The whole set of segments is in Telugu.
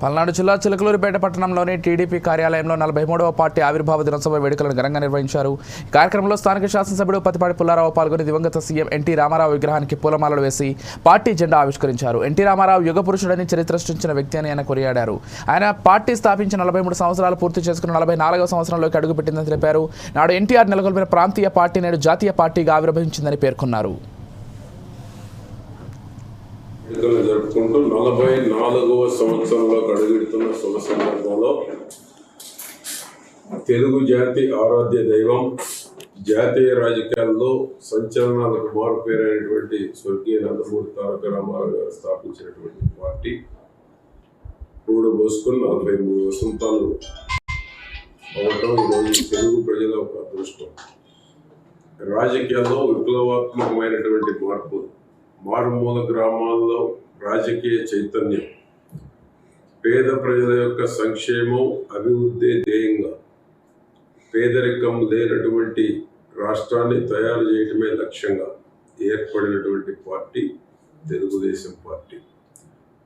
పల్నాడు జిల్లా చిలకలూరిపేట పట్టణంలోని టీడీపీ కార్యాలయంలో నలభై మూడవ పార్టీ ఆవిర్భావ దినోత్సవ వేడుకలను ఘనంగా నిర్వహించారు. ఈ కార్యక్రమంలో స్థానిక శాసనసభ్యుడు పతిపాటి పుల్లారావు పాల్గొని దివంగత సీఎం ఎన్టీ రామారావు విగ్రహానికి పూలమాలలు వేసి పార్టీ జెండా ఆవిష్కరించారు. ఎన్టీ రామారావు యుగ పురుషుడని చరిత్ర సృష్టించిన వ్యక్తి అని ఆయన కొనియాడారు. ఆయన పార్టీ స్థాపించి నలభై మూడు సంవత్సరాలు పూర్తి చేసుకున్న నలభై నాలుగవ సంవత్సరంలోకి అడుగుపెట్టిందని తెలిపారు. నాడు ఎన్టీఆర్ నెలకొల్పిన ప్రాంతీయ పార్టీ నేడు జాతీయ పార్టీగా ఆవిర్భవించిందని పేర్కొన్నారు. ఎన్నికలు జరుపుకుంటూ నలభై నాలుగవ సంవత్సరంలో అడుగుడుతున్న శుభ సందర్భంలో తెలుగు జాతి ఆరాధ్య దైవం జాతీయ రాజకీయాల్లో సంచలనాలకు మారుపేరైనటువంటి స్వర్గీయ నందమూరి తారక రామారావు గారు స్థాపించినటువంటి పార్టీ. కూడా పోసుకుని నలభై మూడు వసంతాలు అవటం ఈరోజు తెలుగు ప్రజల ఒక అదృష్టం. రాజకీయాల్లో విప్లవాత్మకమైనటువంటి మార్పు మారుమూల గ్రామాల్లో రాజకీయ చైతన్యం పేద ప్రజల యొక్క సంక్షేమం అభివృద్ధి ధ్యేయంగా పేదరికం లేనటువంటి రాష్ట్రాన్ని తయారు చేయడమే లక్ష్యంగా ఏర్పడినటువంటి పార్టీ తెలుగుదేశం పార్టీ.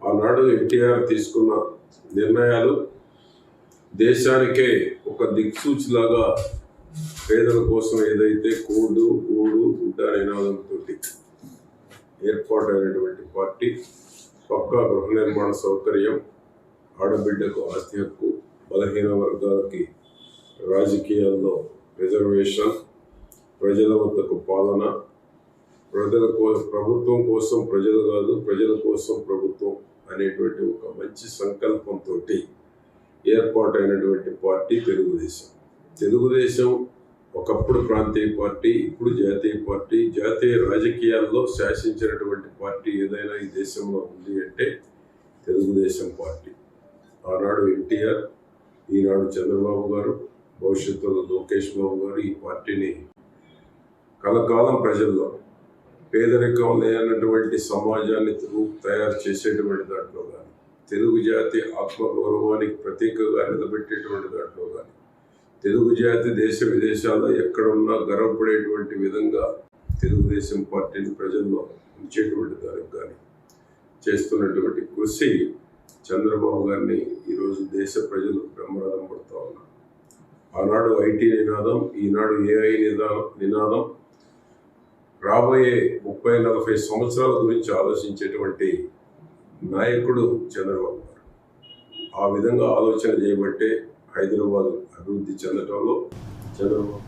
ఆనాడు ఎన్టీఆర్ తీసుకున్న నిర్ణయాలు దేశానికే ఒక దిక్సూచిలాగా పేదల కోసం ఏదైతే కూడు గూడు గుడ్డ నినాదంతో ఏర్పాటైనటువంటి పార్టీ పక్కా గృహ నిర్మాణ సౌకర్యం ఆడబిడ్డకు ఆస్తి హక్కు బలహీన వర్గాలకి రాజకీయాల్లో రిజర్వేషన్ ప్రజల వద్దకు పాలన ప్రజల కోసం ప్రభుత్వం కోసం ప్రజలు కాదు ప్రజల కోసం ప్రభుత్వం అనేటువంటి ఒక మంచి సంకల్పంతో ఏర్పాటైనటువంటి పార్టీ తెలుగుదేశం. తెలుగుదేశం ఒకప్పుడు ప్రాంతీయ పార్టీ ఇప్పుడు జాతీయ పార్టీ జాతీయ రాజకీయాల్లో శాసించినటువంటి పార్టీ ఏదైనా ఈ దేశంలో ఉంది అంటే తెలుగుదేశం పార్టీ. ఆనాడు ఎన్టీఆర్ ఈనాడు చంద్రబాబు గారు భవిష్యత్తులో లోకేష్ బాబు గారు ఈ పార్టీని కలకాలం ప్రజల్లో పేదరికం లేనటువంటి సమాజాన్ని తయారు చేసేటువంటి దాంట్లో కానీ తెలుగు జాతి ఆత్మగౌరవానికి ప్రతీకగా నిలబెట్టేటువంటి దాంట్లో కానీ తెలుగు జాతి దేశ విదేశాల్లో ఎక్కడున్నా గర్వపడేటువంటి విధంగా తెలుగుదేశం పార్టీని ప్రజల్లో ఉంచేటువంటి దానికి కానీ చేస్తున్నటువంటి కృషి చంద్రబాబు గారిని ఈరోజు దేశ ప్రజలు బ్రహ్మరథం పడుతూ ఉన్నారు. ఆనాడు ఐటీ నినాదం ఈనాడు ఏఐ నినాదం నినాదం రాబోయే ముప్పై నలభై సంవత్సరాల గురించి ఆలోచించేటువంటి నాయకుడు చంద్రబాబు గారు. ఆ విధంగా ఆలోచన చేయబట్టే హైదరాబాద్ అభివృద్ధి చెందటంలో చంద్రబాబు